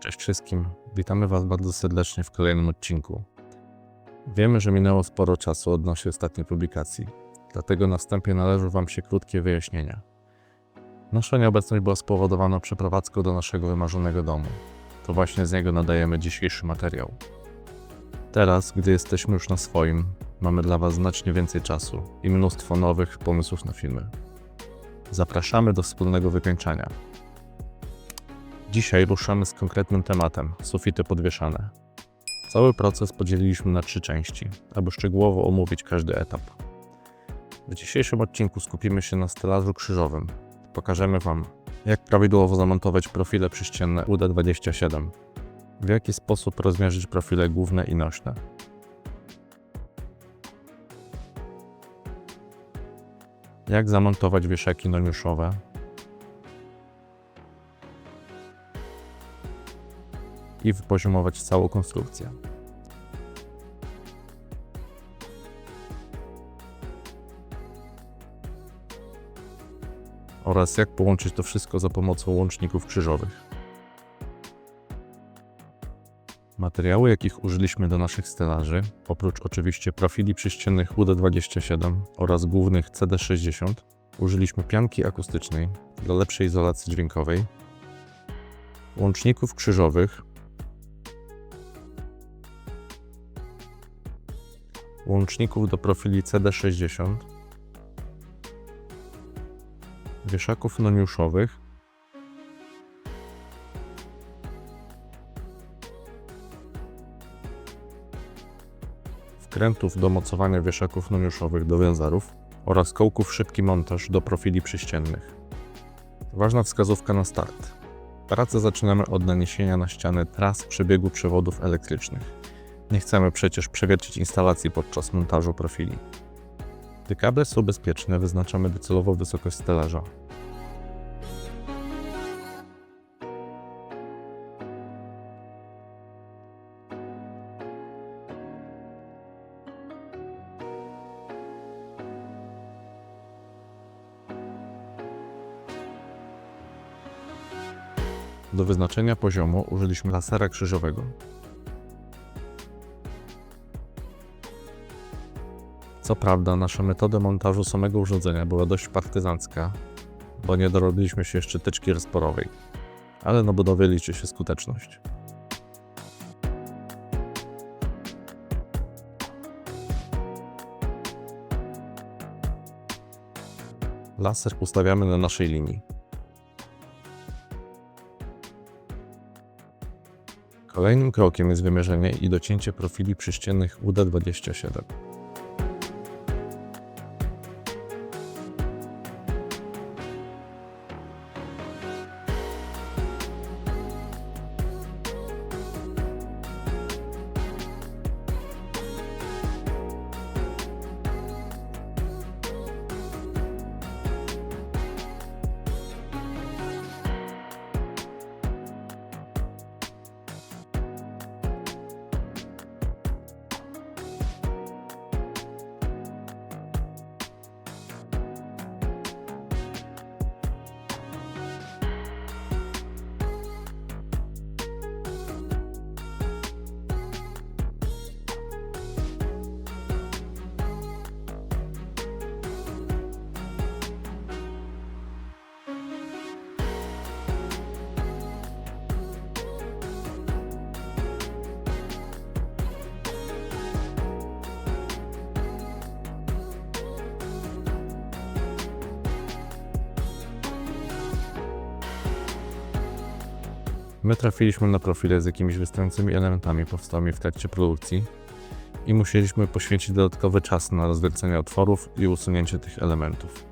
Cześć wszystkim, witamy Was bardzo serdecznie w kolejnym odcinku. Wiemy, że minęło sporo czasu od naszej ostatniej publikacji, dlatego na wstępie należą Wam się krótkie wyjaśnienia. Nasza nieobecność była spowodowana przeprowadzką do naszego wymarzonego domu. To właśnie z niego nadajemy dzisiejszy materiał. Teraz, gdy jesteśmy już na swoim, mamy dla Was znacznie więcej czasu i mnóstwo nowych pomysłów na filmy. Zapraszamy do wspólnego wykończenia. Dzisiaj ruszamy z konkretnym tematem sufity podwieszane. Cały proces podzieliliśmy na trzy części, aby szczegółowo omówić każdy etap. W dzisiejszym odcinku skupimy się na stelażu krzyżowym. Pokażemy Wam, jak prawidłowo zamontować profile przyścienne UD27, w jaki sposób rozmierzyć profile główne i nośne. Jak zamontować wieszaki noniuszowe, i wypoziomować całą konstrukcję. Oraz jak połączyć to wszystko za pomocą łączników krzyżowych. Materiały, jakich użyliśmy do naszych stelaży, oprócz oczywiście profili przyściennych UD27 oraz głównych CD60, użyliśmy pianki akustycznej dla lepszej izolacji dźwiękowej, łączników krzyżowych łączników do profili CD60, wieszaków noniuszowych, wkrętów do mocowania wieszaków noniuszowych do wiązarów oraz kołków szybki montaż do profili przyściennych. Ważna wskazówka na start. Pracę zaczynamy od naniesienia na ściany tras przebiegu przewodów elektrycznych. Nie chcemy przecież przewiercić instalacji podczas montażu profili. Gdy kable są bezpieczne, wyznaczamy docelowo wysokość stelaża. Do wyznaczenia poziomu użyliśmy lasera krzyżowego. Co prawda, nasza metoda montażu samego urządzenia była dość partyzancka, bo nie dorobiliśmy się jeszcze tyczki rozporowej, ale na budowie liczy się skuteczność. Laser ustawiamy na naszej linii. Kolejnym krokiem jest wymierzenie i docięcie profili przyściennych UD27. My trafiliśmy na profile z jakimiś wystającymi elementami powstałymi w trakcie produkcji i musieliśmy poświęcić dodatkowy czas na rozwiercenie otworów i usunięcie tych elementów.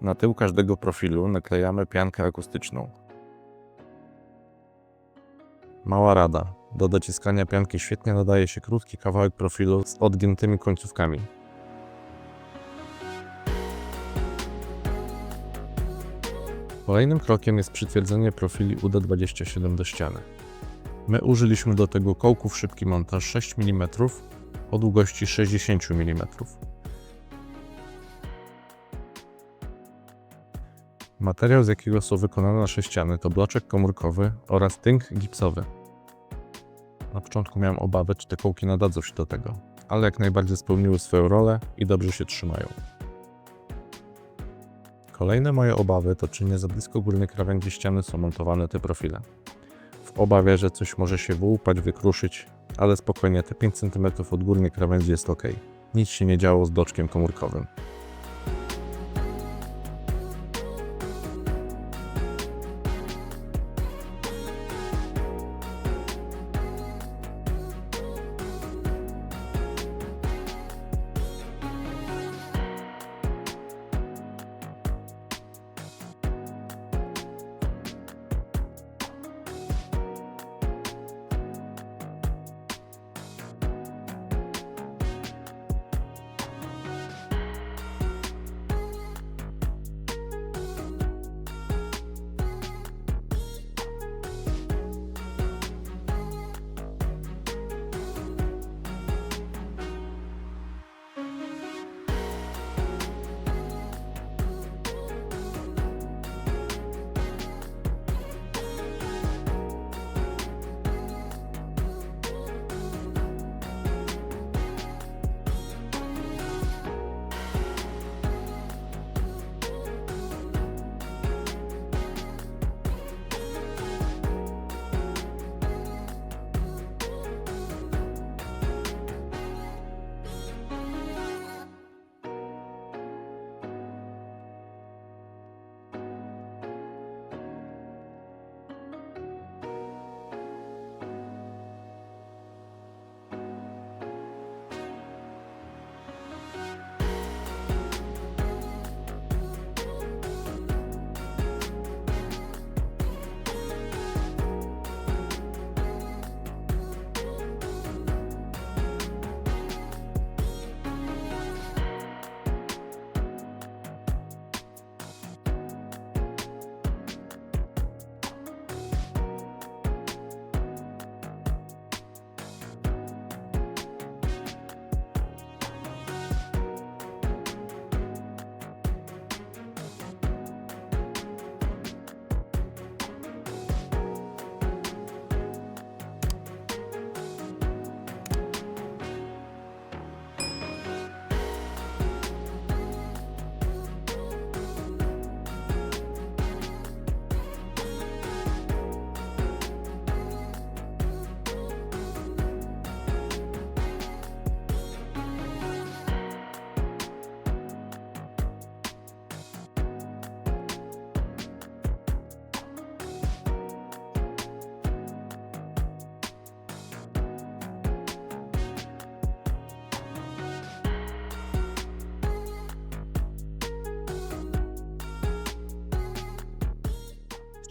Na tył każdego profilu naklejamy piankę akustyczną. Mała rada. Do dociskania pianki świetnie nadaje się krótki kawałek profilu z odgiętymi końcówkami. Kolejnym krokiem jest przytwierdzenie profili UD27 do ściany. My użyliśmy do tego kołków szybki montaż 6 mm o długości 60 mm. Materiał, z jakiego są wykonane nasze ściany, to bloczek komórkowy oraz tynk gipsowy. Na początku miałem obawy, czy te kołki nadadzą się do tego, ale jak najbardziej spełniły swoją rolę i dobrze się trzymają. Kolejne moje obawy to czy nie za blisko górnej krawędzi ściany są montowane te profile. W obawie, że coś może się wyłupać, wykruszyć, ale spokojnie, te 5 cm od górnej krawędzi jest ok. Nic się nie działo z bloczkiem komórkowym.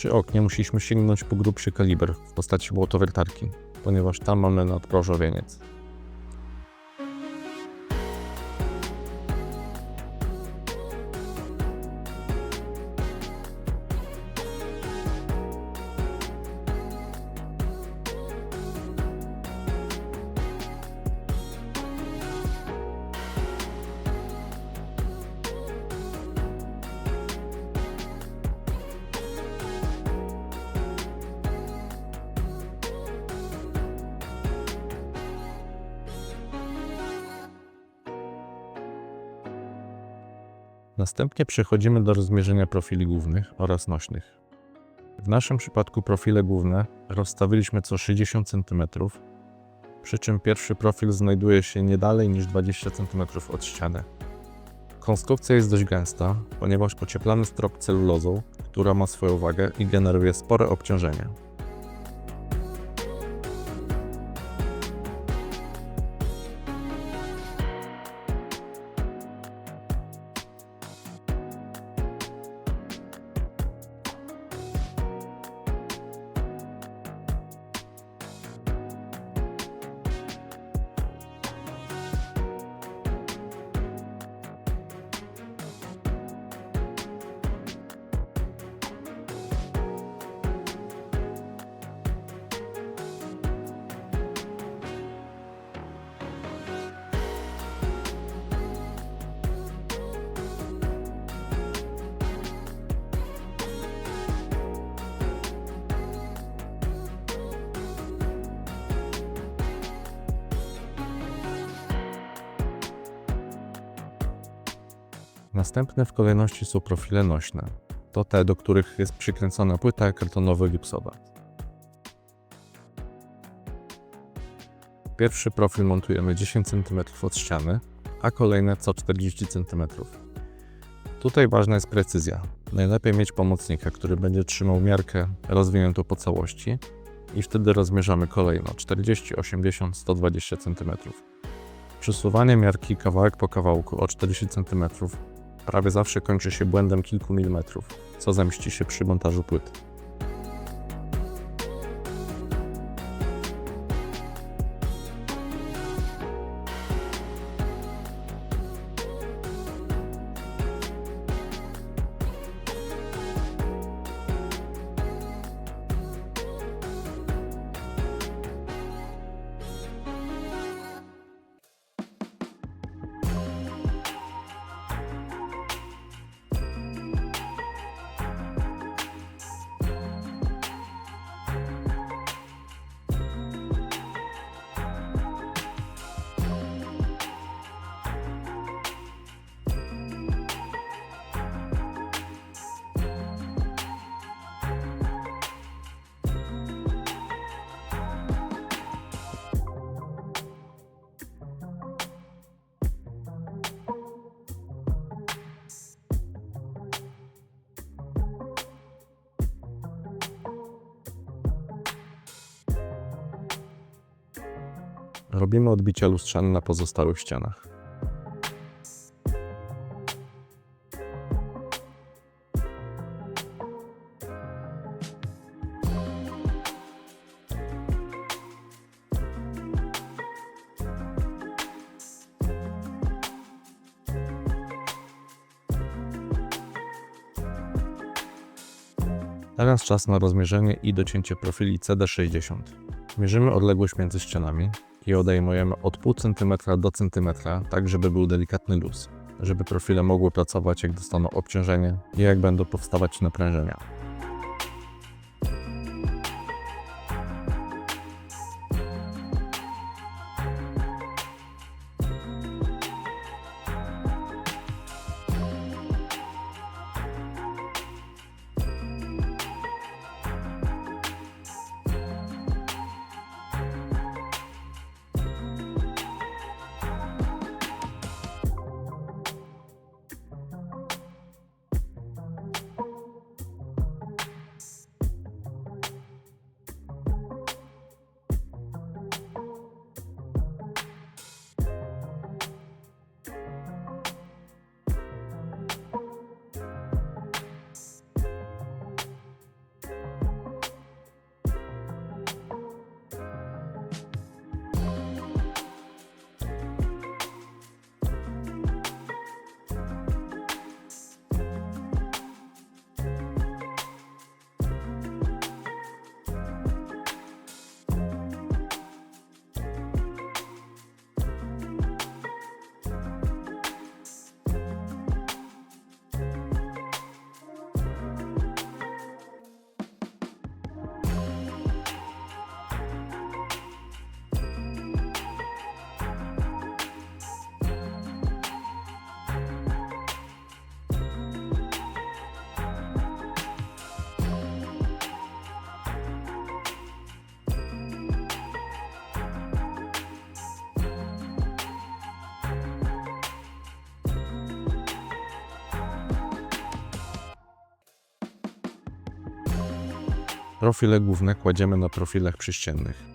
Przy oknie musieliśmy sięgnąć po grubszy kaliber w postaci błotowiertarki, ponieważ tam mamy nadprożowieniec. Następnie przechodzimy do rozmierzenia profili głównych oraz nośnych. W naszym przypadku profile główne rozstawiliśmy co 60 cm, przy czym pierwszy profil znajduje się nie dalej niż 20 cm od ściany. Konstrukcja jest dość gęsta, ponieważ ocieplamy strop celulozą, która ma swoją wagę i generuje spore obciążenie. Następne w kolejności są profile nośne. To te, do których jest przykręcona płyta kartonowo-gipsowa. Pierwszy profil montujemy 10 cm od ściany, a kolejne co 40 cm. Tutaj ważna jest precyzja. Najlepiej mieć pomocnika, który będzie trzymał miarkę rozwiniętą po całości i wtedy rozmierzamy kolejno 40, 80, 120 cm. Przesuwanie miarki kawałek po kawałku o 40 cm prawie zawsze kończy się błędem kilku milimetrów, co zemści się przy montażu płyt. Robimy odbicia lustrzane na pozostałych ścianach. Teraz czas na rozmierzenie i docięcie profili CD60. Mierzymy odległość między ścianami i odejmujemy od pół centymetra do centymetra, tak żeby był delikatny luz, żeby profile mogły pracować jak dostaną obciążenie i jak będą powstawać naprężenia. Profile główne kładziemy na profilach przyściennych.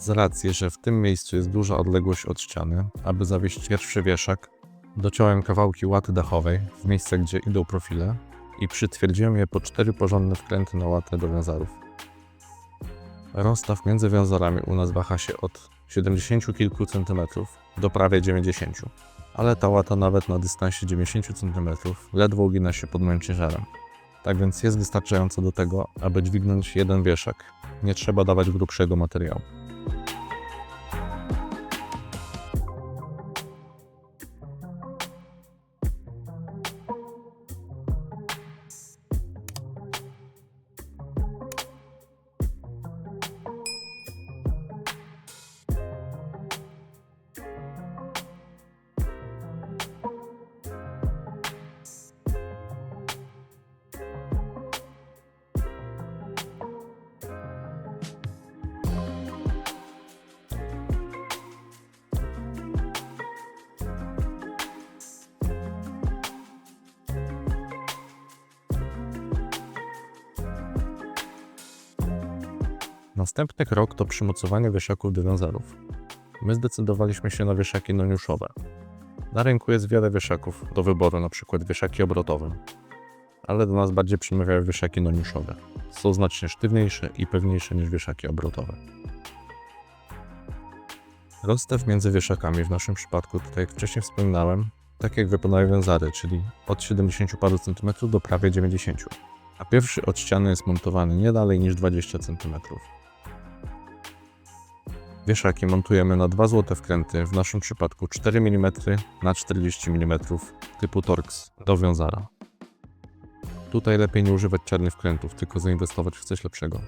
Z racji, że w tym miejscu jest duża odległość od ściany, aby zawieść pierwszy wieszak, dociąłem kawałki łaty dachowej w miejsce, gdzie idą profile i przytwierdziłem je po cztery porządne wkręty na łatę do wiązarów. Rozstaw między wiązarami u nas waha się od 70 kilku centymetrów do prawie 90, ale ta łata nawet na dystansie 90 centymetrów ledwo ugina się pod moim ciężarem. Tak więc jest wystarczająco do tego, aby dźwignąć jeden wieszak. Nie trzeba dawać grubszego materiału. Następny krok to przymocowanie wieszaków do wiązarów. My zdecydowaliśmy się na wieszaki noniuszowe. Na rynku jest wiele wieszaków do wyboru, np. wieszaki obrotowe. Ale do nas bardziej przemawiają wieszaki noniuszowe. Są znacznie sztywniejsze i pewniejsze niż wieszaki obrotowe. Rozstaw między wieszakami w naszym przypadku, tutaj jak wcześniej wspominałem, tak jak wypadają wiązary, czyli od 70 paru centymetrów do prawie 90, a pierwszy od ściany jest montowany nie dalej niż 20 centymetrów. Wieszaki montujemy na dwa złote wkręty, w naszym przypadku 4 mm na 40 mm typu Torx do wiązara. Tutaj lepiej nie używać czarnych wkrętów, tylko zainwestować w coś lepszego.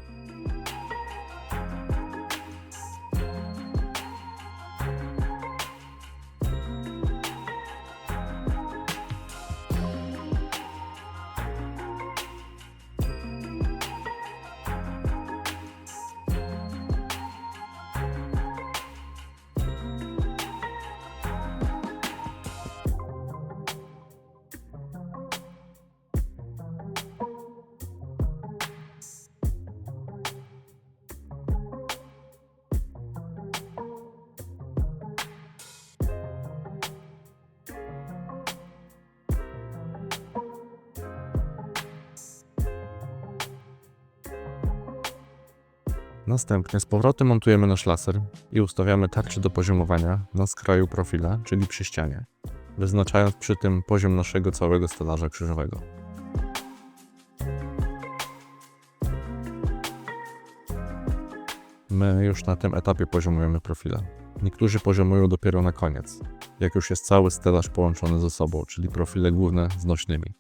Następnie z powrotem montujemy nasz laser i ustawiamy tarczę do poziomowania na skraju profila, czyli przy ścianie, wyznaczając przy tym poziom naszego całego stelaża krzyżowego. My już na tym etapie poziomujemy profile. Niektórzy poziomują dopiero na koniec, jak już jest cały stelaż połączony ze sobą, czyli profile główne z nośnymi.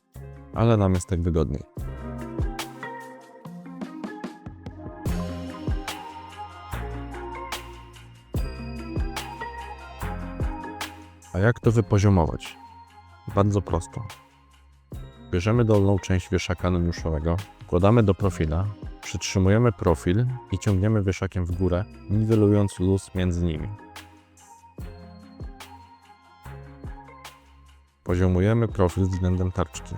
Ale nam jest tak wygodniej. A jak to wypoziomować? Bardzo prosto. Bierzemy dolną część wieszaka noniuszowego, wkładamy do profila, przytrzymujemy profil i ciągniemy wieszakiem w górę, niwelując luz między nimi. Poziomujemy profil względem tarczki.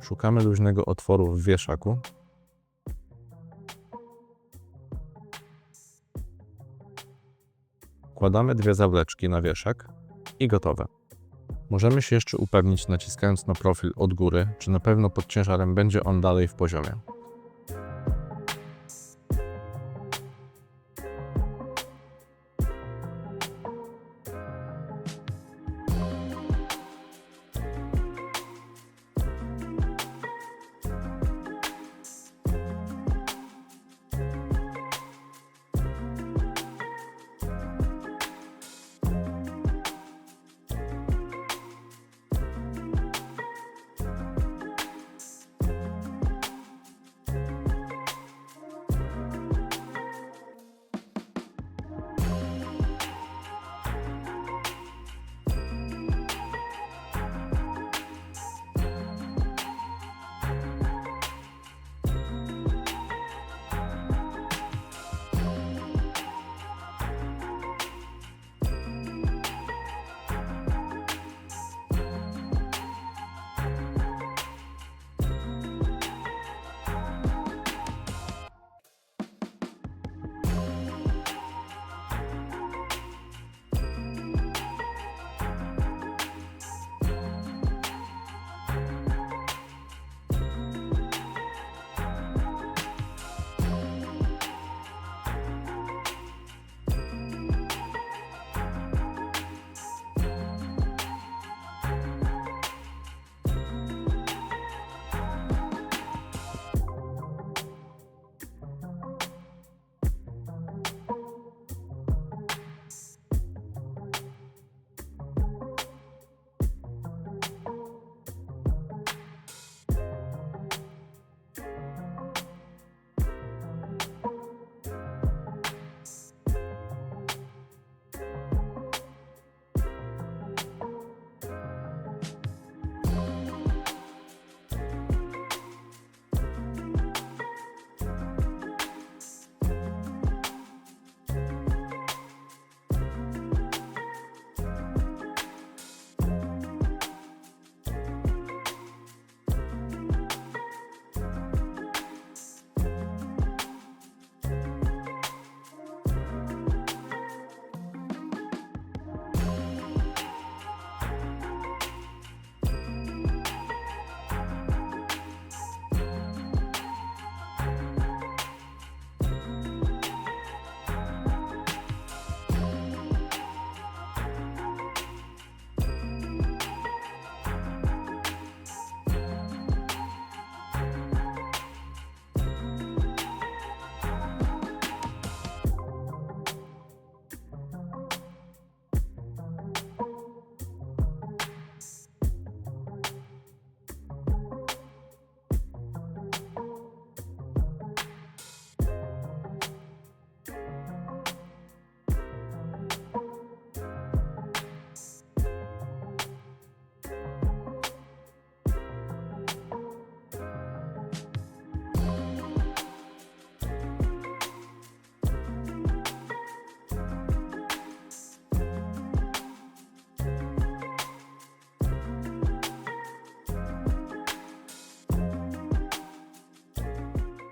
Szukamy luźnego otworu w wieszaku Wkładamy dwie zawleczki na wieszak i gotowe. Możemy się jeszcze upewnić naciskając na profil od góry, czy na pewno pod ciężarem będzie on dalej w poziomie.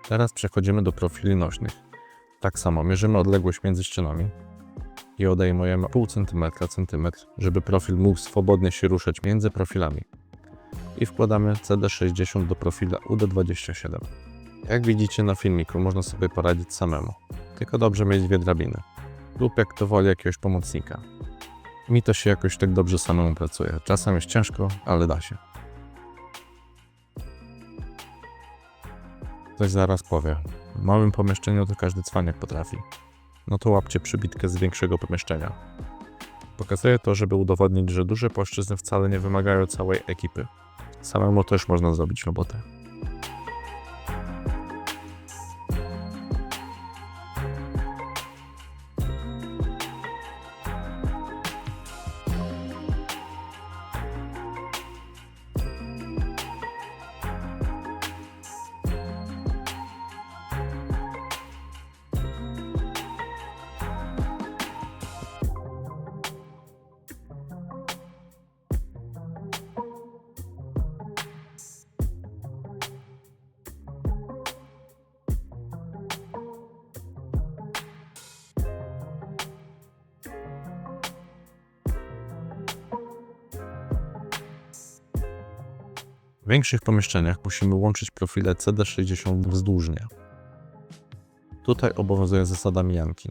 Teraz przechodzimy do profili nośnych. Tak samo mierzymy odległość między ścianami i odejmujemy pół centymetra centymetr, żeby profil mógł swobodnie się ruszać między profilami. I wkładamy CD60 do profila UD27. Jak widzicie na filmiku, można sobie poradzić samemu. Tylko dobrze mieć dwie drabiny. Lub jak to woli jakiegoś pomocnika. Mi to się jakoś tak dobrze samemu pracuje. Czasem jest ciężko, ale da się. Ktoś zaraz powie, w małym pomieszczeniu to każdy cwaniak potrafi. No to łapcie przybitkę z większego pomieszczenia. Pokazuję to, żeby udowodnić, że duże płaszczyzny wcale nie wymagają całej ekipy. Samemu też można zrobić robotę. W większych pomieszczeniach musimy łączyć profile CD60 wzdłużnie. Tutaj obowiązuje zasada mijanki.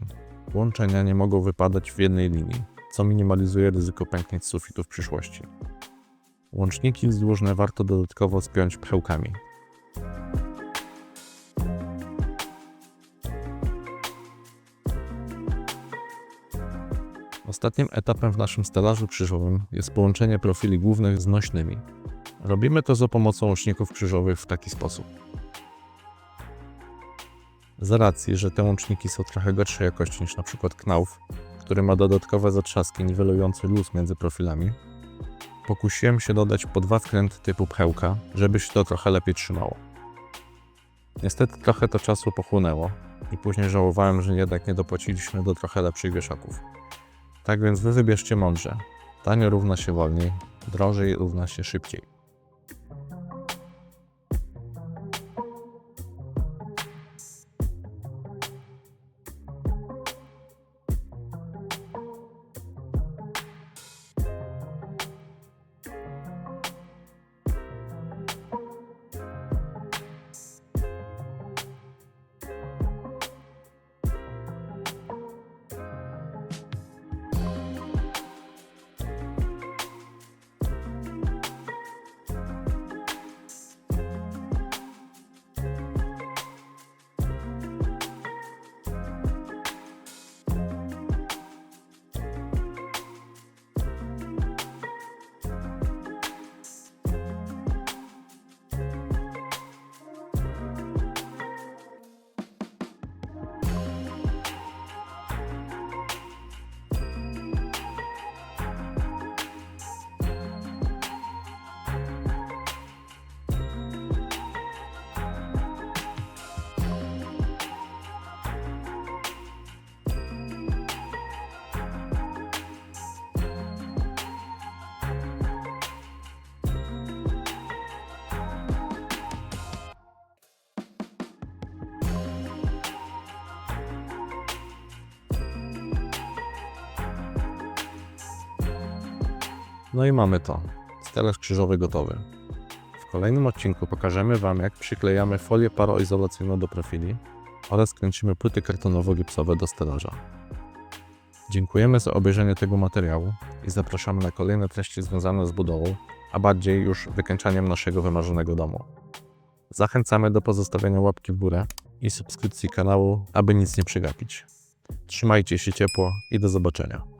Łączenia nie mogą wypadać w jednej linii, co minimalizuje ryzyko pęknięć sufitu w przyszłości. Łączniki wzdłużne warto dodatkowo spiąć pchełkami. Ostatnim etapem w naszym stelażu krzyżowym jest połączenie profili głównych z nośnymi. Robimy to za pomocą łączników krzyżowych w taki sposób. Z racji, że te łączniki są trochę gorszej jakości niż np. Knauf, który ma dodatkowe zatrzaski niwelujące luz między profilami, pokusiłem się dodać po dwa wkręty typu pchełka, żeby się to trochę lepiej trzymało. Niestety trochę to czasu pochłonęło i później żałowałem, że jednak nie dopłaciliśmy do trochę lepszych wieszaków. Tak więc wy wybierzcie mądrze. Tanio równa się wolniej, drożej równa się szybciej. No i mamy to. Stelaż krzyżowy gotowy. W kolejnym odcinku pokażemy Wam, jak przyklejamy folię paroizolacyjną do profili oraz kręcimy płyty kartonowo-gipsowe do stelaża. Dziękujemy za obejrzenie tego materiału i zapraszamy na kolejne treści związane z budową, a bardziej już wykańczaniem naszego wymarzonego domu. Zachęcamy do pozostawienia łapki w górę i subskrypcji kanału, aby nic nie przegapić. Trzymajcie się ciepło i do zobaczenia.